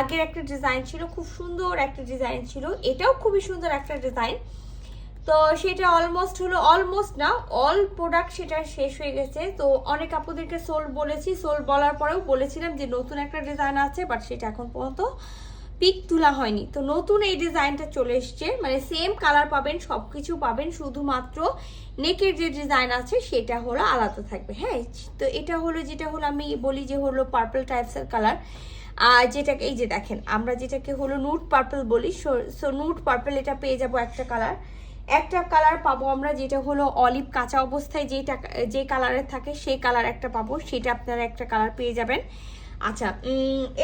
আগের একটা ডিজাইন ছিল, খুব সুন্দর একটা ডিজাইন ছিল। এটাও খুবই সুন্দর একটা ডিজাইন তো সেটা অলমোস্ট হলো অলমোস্ট না অল প্রোডাক্ট সেটা শেষ হয়ে গেছে। তো অনেক আপুদেরকে সোল বলেছি সোল বলার পরেও বলেছিলাম যে নতুন একটা ডিজাইন আছে বাট সেটা এখন পর্যন্ত পিক তোলা হয়নি। তো নতুন এই ডিজাইনটা চলে এসছে। মানে সেম কালার পাবেন সব কিছু পাবেন, শুধুমাত্র নেকের যে ডিজাইন আছে, সেটা হলো আলাদা থাকবে। হ্যাঁ তো এটা হলো, যেটা হলো আমি বলি যে হলো পার্পল টাইপসের কালার আর যেটাকে, এই যে দেখেন, আমরা যেটাকে হলো নুট পার্পল বলি সো নুট পার্পল এটা পেয়ে যাব একটা কালার একটা কালার পাবো আমরা যেটা হলো অলিভ কাঁচা অবস্থায় যেটা, যে কালারের থাকে সেই কালার একটা পাবো, সেটা আপনারা একটা কালার পেয়ে যাবেন। আচ্ছা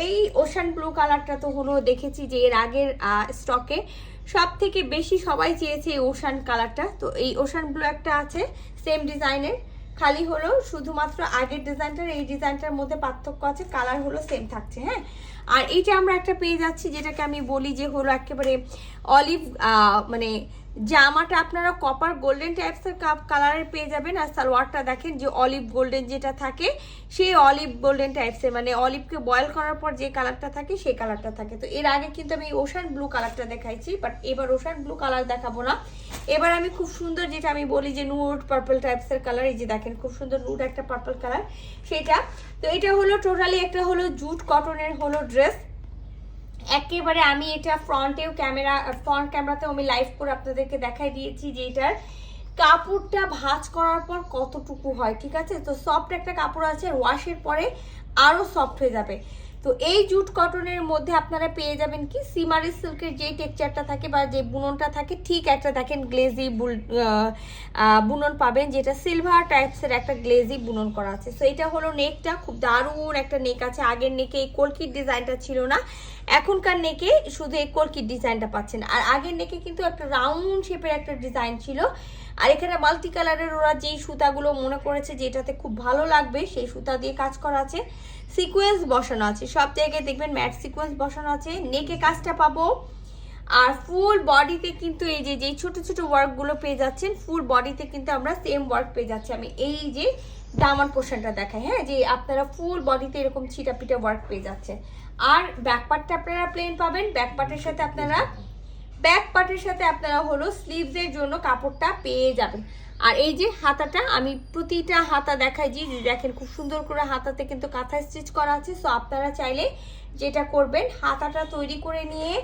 এই ওশান ব্লু কালারটা তো হলো দেখেছি যে এর আগের স্টকে সব থেকে বেশি সবাই চেয়েছে এই ওশান কালারটা তো এই ওশান ব্লু একটা আছে সেম ডিজাইনের খালি হলো শুধুমাত্র আগের ডিজাইনটার এই ডিজাইনটার মধ্যে পার্থক্য আছে কালার হলো সেম থাকছে হ্যাঁ? আর এইটা আমরা একটা পেয়ে যাচ্ছি, যেটাকে আমি বলি যে হলো একেবারে অলিভ মানে জামাটা আপনারা কপার গোল্ডেন টাইপসের কাপ কালারের পেয়ে যাবেন। আর সালোয়ারটা দেখেন যে অলিভ গোল্ডেন যেটা থাকে, সেই অলিভ গোল্ডেন টাইপসের মানে অলিভকে বয়েল করার পর যে কালারটা থাকে, সেই কালারটা থাকে। তো এর আগে কিন্তু আমি ওশান ব্লু কালারটা দেখাইছি বাট এবার ওশান ব্লু কালার দেখাবো না। এবার আমি খুব সুন্দর যেটা আমি বলি যে নুড পার্পল টাইপসের কালার এই যে দেখেন খুব সুন্দর নুড একটা পার্পল কালার সেটা। তো এটা হলো টোটালি একটা হলো জুট কটনের হলো ড্রেস একেবারে আমি এটা ফ্রন্টেও ক্যামেরা, ফ্রন্ট ক্যামেরাতেও আমি লাইভ করে আপনাদেরকে দেখাই দিয়েছি যে এটার কাপড়টা ভাঁজ করার পর কতটুকু হয়, ঠিক আছে? তো সফট একটা কাপড় আছে ওয়াশের পরে আরও সফট হয়ে যাবে। তো এই জুট কটনের মধ্যে আপনারা পেয়ে যাবেন কি? সিমারি সিল্কের যে টেক্সচারটা থাকে বা যে বুননটা থাকে, ঠিক একটা দেখেন গ্লেজি বুনন পাবেন, যেটা সিলভার টাইপসের একটা গ্লেজি বুনন করা আছে। সো এটা হলো নেকটা খুব দারুণ একটা নেক আছে। আগের নেকে এই কলকির ডিজাইনটা ছিল না। এখনকার নেকে শুধু এই কলকির ডিজাইনটা পাচ্ছেন। আর আগের নেকে কিন্তু একটা রাউন্ড শেপের একটা ডিজাইন ছিল। আর এখানে মাল্টি কালারের ওরা যেই সুতাগুলো মনে করেছে যে এটাতে খুব ভালো লাগবে, সেই সুতা দিয়ে কাজ করা আছে। সিকোয়েন্স বসানো আছে। সব জায়গায় দেখবেন ম্যাট সিকোয়েন্স বসানো আছে। নেকে কাজটা পাবো। আর ফুল বডিতে কিন্তু এই যে যে ছোট ছোট ওয়ার্কগুলো পেয়ে যাচ্ছেন, ফুল বডিতে কিন্তু আমরা সেম ওয়ার্ক পেয়ে যাচ্ছি। আমি এই যে দামান পোর্শনটা দেখাই হ্যাঁ? যে আপনারা ফুল বডিতে এরকম ছিটা পিটা ওয়ার্ক পেয়ে যাচ্ছে আর ব্যাক পার্টটা আপনারা প্লেন পাবেন। ব্যাক পার্টের সাথে আপনারা ব্যাক পার্টের সাথে আপনারা হলো স্লিভসের জন্য কাপড়টা পেয়ে যাবেন। আর এই যে হাতাটা, আমি প্রতিটা হাতা দেখাই যে দেখেন খুব সুন্দর করে হাতাতে কিন্তু কাঁথা স্টিচ করা আছে। সো আপনারা চাইলে যেটা করবেন, হাতাটা তৈরি করে নিয়ে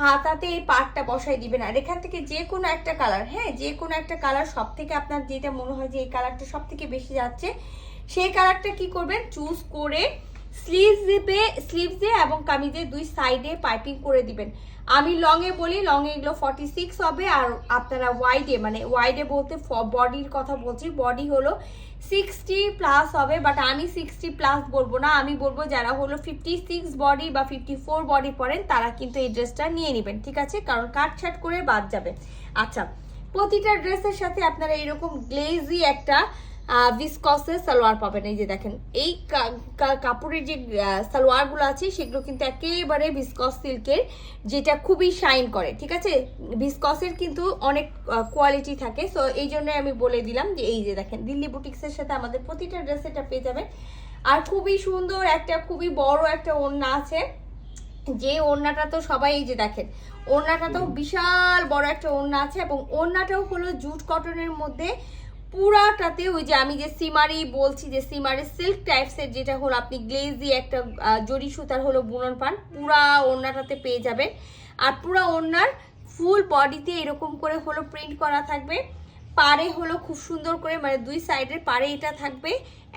হাতাতে এই পার্টটা বসাই দিবেন। আর এখান থেকে যে কোনো একটা কালার হ্যাঁ যে কোনো একটা কালার সব থেকে আপনার যেটা মনে হয় যে এই কালারটা সব থেকে বেশি যাচ্ছে, সেই কালারটা কি করবেন? চুজ করে স্লিভসে স্লিভসে এবং কামিজে দুই সাইডে পাইপিং করে দিবেন। আমি লং এ বলি লং এ এগুলো ফর্টি সিক্স হবে আর আপনারা ওয়াইডে মানে ওয়াইডে বলতে বডির কথা বলছি। বডি হলো সিক্সটি প্লাস হবে বাট আমি সিক্সটি প্লাস বলব না। আমি বলব যারা হলো ফিফটি সিক্স বডি বা ফিফটি ফোর বডি পরেন, তারা কিন্তু এই ড্রেসটা নিয়ে নেবেন, ঠিক আছে? কারণ কাট ছাট করে বাদ যাবে। আচ্ছা প্রতিটা ড্রেসের সাথে আপনারা এরকম গ্লেজি একটা ভিসকসের সালোয়ার পাবেন। এই যে দেখেন, এই কাপড়ের যে সালোয়ারগুলো আছে, সেগুলো কিন্তু একেবারে ভিসকস সিল্কের যেটা খুবই শাইন করে, ঠিক আছে? ভিসকসের কিন্তু অনেক কোয়ালিটি থাকে। সো এই জন্য আমি বলে দিলাম যে, এই যে দেখেন, দিল্লি বুটিক্সের সাথে আমাদের প্রতিটা ড্রেস এটা পেয়ে যাবেন। আর খুবই সুন্দর একটা, খুবই বড় একটা ওড়না আছে। যে ওড়নাটা তো সবাই, এই যে দেখেন, ওড়নাটা তো বিশাল বড় একটা ওড়না আছে এবং ওড়নাটাও হলো জুট কটনের মধ্যে পুরাটাতে ওই যে আমি যে সিমারি বলছি, যে সিমারি সিল্ক টাইপসের যেটা হলো আপনি গ্লেজি একটা জরি সুতার হলো বুনন পান, পুরা ওড়নাটাতে পেয়ে যাবেন। আর পুরা ওড়নার ফুল বডিতে এরকম করে হলো প্রিন্ট করা থাকবে। পারে হলো খুব সুন্দর করে মানে দুই সাইডের পারে এটা থাকবে।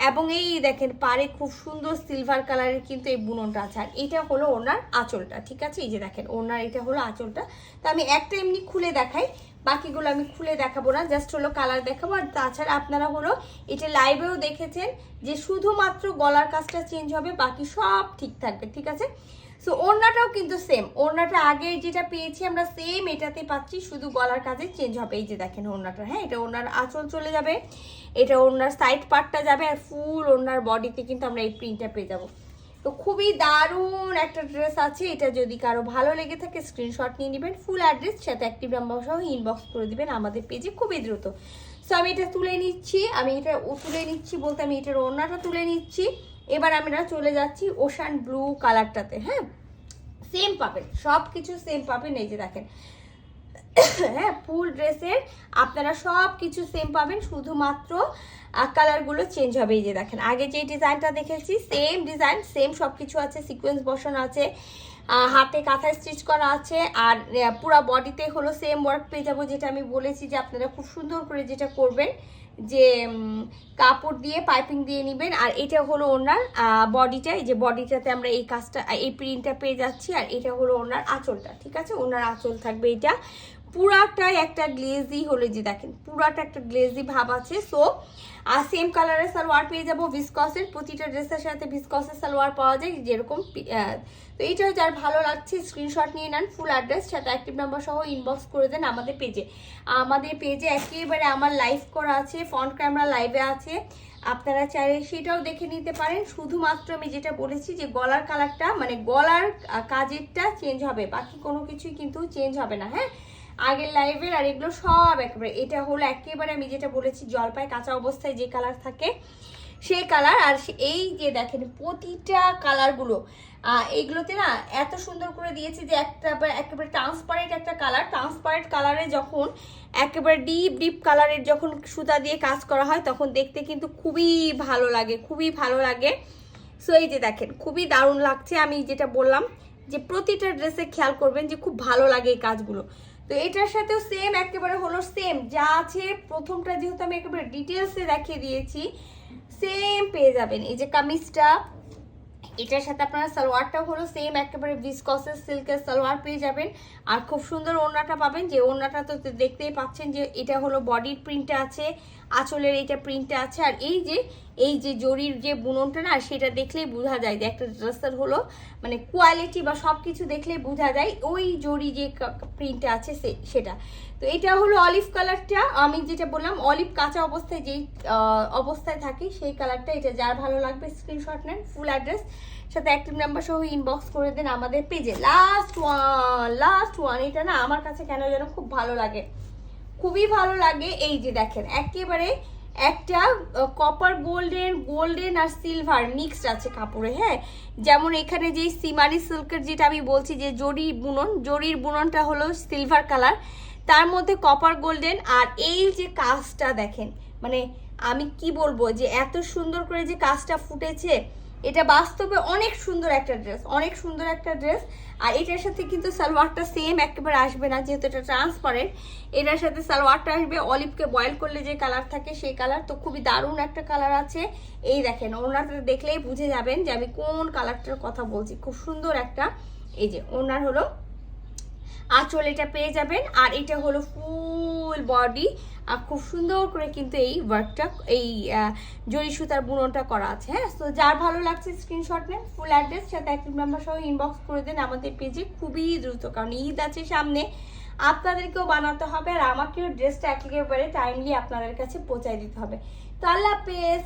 এবং এই দেখেন পারে খুব সুন্দর সিলভার কালারের কিন্তু এই বুননটা আছে। আর এটা হলো ওনার আঁচলটা, ঠিক আছে? এই যে দেখেন ওনার এটা হলো আঁচলটা। তো আমি একটা এমনি খুলে দেখাই। বাকিগুলো আমি খুলে দেখাবো না জাস্ট হলো কালার দেখাবো। আর তাছাড়া আপনারা হলো এটা লাইভেও দেখেছেন যে শুধুমাত্র গলার কাজটা চেঞ্জ হবে, বাকি সব ঠিক থাকবে, ঠিক আছে? সো ওড়নাটাও কিন্তু সেম ওড়নাটা আগে যেটা পেয়েছি আমরা সেম এটাতে পাচ্ছি, শুধু গলার কাজে চেঞ্জ হবে। এই যে দেখেন ওড়নাটা হ্যাঁ এটা ওড়নার আঁচল চলে যাবে, এটা ওড়নার সাইড পার্টটা যাবে, আর ফুল ওড়নার বডিতে কিন্তু আমরা এই প্রিন্টটা পেয়ে যাব। তো খুবই দারুণ একটা ড্রেস আছে। এটা যদি কারও ভালো লেগে থাকে স্ক্রিনশট নিয়ে নেবেন ফুল অ্যাড্রেস সাথে অ্যাক্টিভ নাম্বার সহ ইনবক্স করে দিবেন আমাদের পেজে খুবই দ্রুত। সো আমি এটা তুলে নিচ্ছি, আমি এটা ও তুলে নিচ্ছি বলতে আমি এটার ওড়নাটা তুলে নিচ্ছি। এবার আমি আমরা চলে যাচ্ছি ওশান ব্লু কালারটাতে হ্যাঁ? সেম পাবেন সব কিছু সেম পাবেন, এই যে দেখেন। হ্যাঁ ফুল ড্রেসের আপনারা সব কিছু সেম পাবেন, শুধুমাত্র কালারগুলো চেঞ্জ হবে এই যে দেখেন। আগে যে ডিজাইনটা দেখেছি সেম ডিজাইন সেম সব কিছু আছে সিকোয়েন্স বসানো আছে হাতে কাঁথা স্টিচ করা আছে, আর পুরা বডিতে হলো সেম ওয়ার্ক পেয়ে যাব, যেটা আমি বলেছি যে আপনারা খুব সুন্দর করে যেটা করবেন, যে কাপড় দিয়ে পাইপিং দিয়ে নেবেন, আর এটা হলো ওনার বডিটা এই যে বডিটাতে আমরা এই কাজটা, এই প্রিন্টটা পেয়ে যাচ্ছি, আর এটা হলো ওনার আঁচলটা, ঠিক আছে? ওনার আঁচল থাকবে এটা। পুরাটাই একটা গ্লেজি হলে যে দেখেন, পুরাটা একটা গ্লেজি ভাব আছে। সো আর সেম কালারের সালোয়ার পেয়ে যাব ভিসকসের প্রতিটা ড্রেসের সাথে ভিসকসের সালোয়ার পাওয়া যায়, যেরকম তো এইটাও যার ভালো লাগছে স্ক্রিনশট নিয়ে নেন ফুল অ্যাড্রেস সাথে অ্যাক্টিভ নাম্বার সহ ইনবক্স করে দেন আমাদের পেজে আমাদের পেজে একেবারে আমার লাইভ করা আছে ফ্রন্ট ক্যামেরা লাইভে আছে। আপনারা চাইলে সেটাও দেখে নিতে পারেন। শুধুমাত্র আমি যেটা বলেছি যে গলার কালারটা মানে গলার কাজেরটা চেঞ্জ হবে। বাকি কোনো কিছুই কিন্তু চেঞ্জ হবে না হ্যাঁ? আগের লাইভের আর এগুলো সব একেবারে, এটা হলো একেবারে আমি যেটা বলেছি, জলপাই কাঁচা অবস্থায় যে কালার থাকে, সেই কালার আর এই যে দেখেন, প্রতিটা কালারগুলো এইগুলোতে না এত সুন্দর করে দিয়েছে যে একটা একেবারে ট্রান্সপারেন্ট একটা কালার ট্রান্সপারেন্ট কালারে যখন একেবারে ডিপ ডিপ কালারের যখন সুতা দিয়ে কাজ করা হয়, তখন দেখতে কিন্তু খুবই ভালো লাগে, খুবই ভালো লাগে। সো এই যে দেখেন, খুবই দারুণ লাগছে। আমি যেটা বললাম যে প্রতিটা ড্রেসে খেয়াল করবেন যে খুব ভালো লাগে এই কাজগুলো। তো এটার সাথেও সেম একেবারে হলো সেম যা আছে, প্রথমটা যেহেতু আমি একেবারে ডিটেলসে দেখিয়ে দিয়েছি সেম পেয়ে যাবেন। এই যে কামিজটা এটার সাথে আপনারা সালোয়ারটা হলো সেম একেবারে ভিসকসের সিল্কের সালোয়ার পেয়ে যাবেন। আর খুব সুন্দর ওড়নাটা পাবেন। যে ওড়নাটা তো দেখতেই পাচ্ছেন যে এটা হলো বডির প্রিন্টটা আছে, আঁচলের এইটা প্রিন্টটা আছে। আর এই যে এই যে জরির যে বুননটা না, সেটা দেখলেই বোঝা যায় যে একটা ড্রেসের হলো মানে কোয়ালিটি বা সব কিছু দেখলেই বোঝা যায়, ওই জরি যে প্রিন্টটা আছে সেটা। তো এটা হলো অলিভ কালারটা। আমি যেটা বললাম, অলিভ কাঁচা অবস্থায় যেই অবস্থায় থাকে, সেই কালারটা এটা। যার ভালো লাগবে স্ক্রিনশট নেন ফুল অ্যাড্রেস সাথে অ্যাক্টিভ নাম্বার সহ ইনবক্স করে দেন আমাদের পেজে লাস্ট ওয়ান লাস্ট ওয়ান এটা না আমার কাছে কেন যেন খুব ভালো লাগে। খুবই ভালো লাগে, এই যে দেখেন, একেবারে একটা কপার গোল্ডেন গোল্ডেন আর সিলভার মিক্সড আছে কাপড়ে হ্যাঁ? যেমন এখানে যে সিমারি সিল্কের যেটা আমি বলছি, যে জরি বুনন, জরির বুননটা হলো সিলভার কালার তার মধ্যে কপার গোল্ডেন আর এই যে কাজটা দেখেন মানে আমি কি বলব যে এত সুন্দর করে যে কাজটা ফুটেছে, এটা বাস্তবে অনেক সুন্দর একটা ড্রেস অনেক সুন্দর একটা ড্রেস আর এটার সাথে কিন্তু সালোয়ারটা সেম একেবারে আসবে না, যেহেতু এটা ট্রান্সপারেন্ট এটার সাথে সালোয়ারটা আসবে অলিভকে বয়েল করলে যে কালার থাকে সেই কালার তো খুবই দারুণ একটা কালার আছে। এই দেখেন, ওনারটা দেখলেই বুঝে যাবেন যে আমি কোন কালারটার কথা বলছি। খুব সুন্দর একটা, এই যে ওনার হলো আঁচল এটা পেয়ে যাবেন। আর এটা হলো ফুল বডি। আর খুব সুন্দর করে কিন্তু এই ওয়ার্কটা, এই জরি সুতার বুননটা করা আছে হ্যাঁ? তো যার ভালো লাগছে স্ক্রিনশট নেন ফুল অ্যাড্রেস সাথে অ্যাক্টিভ নাম্বার সহ ইনবক্স করে দেন আমাদের পেজে খুবই দ্রুত, কারণ ঈদ আছে সামনে। আপনাদেরকেও বানাতে হবে আর আমাকেও ড্রেসটা একেবারে টাইমলি আপনাদের কাছে পৌঁছায় দিতে হবে। তো আল্লাহ হাফেজ।